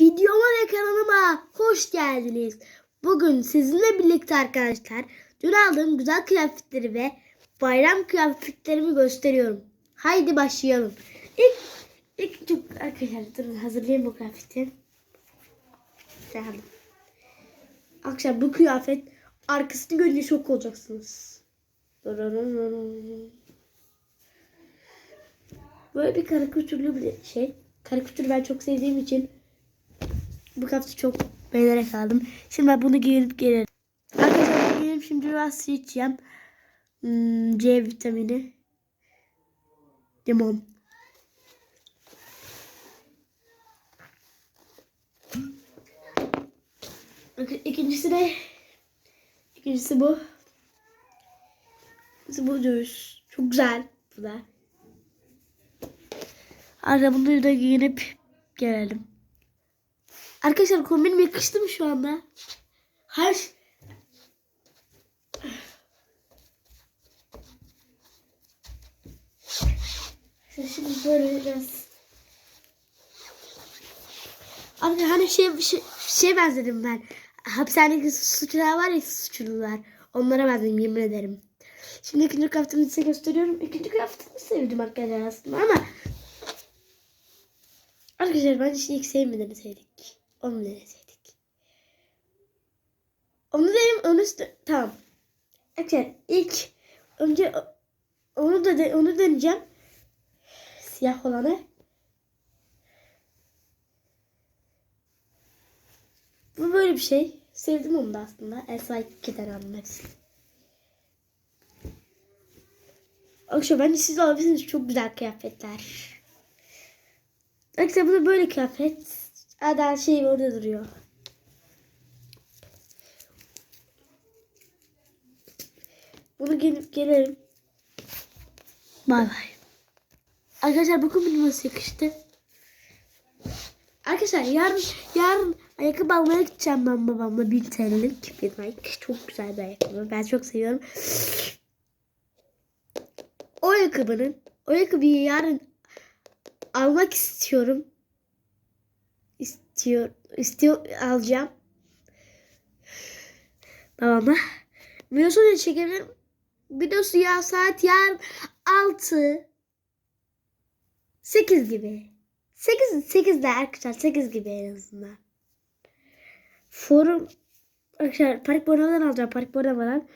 Videoma ve kanalıma hoş geldiniz. Bugün sizinle birlikte arkadaşlar dün aldığım güzel kıyafetleri ve bayram kıyafetlerimi gösteriyorum. Haydi başlayalım. İlk, ilk çok arkadaşlar durun hazırlayayım bu kıyafeti. Geldim. Arkadaşlar bu kıyafet arkasını görünce şok olacaksınız. Böyle bir karikatürlü bir şey. Karikatür ben çok sevdiğim için bu kıyafeti çok beğenerek aldım. Şimdi ben bunu giyinip gelirim. Arkadaşlar giyinip şimdi biraz su içeceğim. Hmm, C vitamini. Limon. İkincisi de ikincisi bu. İkincisi bu düz. Çok güzel. Bu da. Arada bunu da giyinip gelelim. Arkadaşlar kombinim yakıştı mı şu anda? Her Şimdi böyle biraz Abi hani şey, şey, şey benzedim ben. Hapishanedeki suçlular var ya suçlular. Onlara benzedim yemin ederim. Şimdi ikinci kıyafetimi size gösteriyorum. İkinci kıyafetimi sevdim arkadaşlar aslında ama Arkadaşlar bence ilk sevmeden sevdik. Onu deneseydik. Onu dedim onu tamam. Arkadaşlar ilk önce onu da de, onu deneyeceğim. Siyah olanı. Bu böyle bir şey. Sevdim onu da aslında. Esra 2'den aldım hepsini. Arkadaşlar bence siz alabilirsiniz. Çok güzel kıyafetler. Arkadaşlar bu da böyle kıyafet. Ada şey orada duruyor. Bunu gelip gelelim. Bay bay. Arkadaşlar bu kombin nasıl yakıştı? Arkadaşlar yarın yarın ayakkabı almaya gideceğim ben babamla 1000 TL'lik bir. Çok güzel bir ayakkabı. Ben çok seviyorum. O ayakkabının o ayakkabıyı yarın almak istiyorum. İstiyor, istiyor alacağım. Babama. Videosunu da çekebilirim. Videosu ya saat yarın 6 8 gibi. 8 8 de arkadaşlar 8 gibi en azından. Forum arkadaşlar Parik Bonava'dan alacağım. Parik Bonava'dan.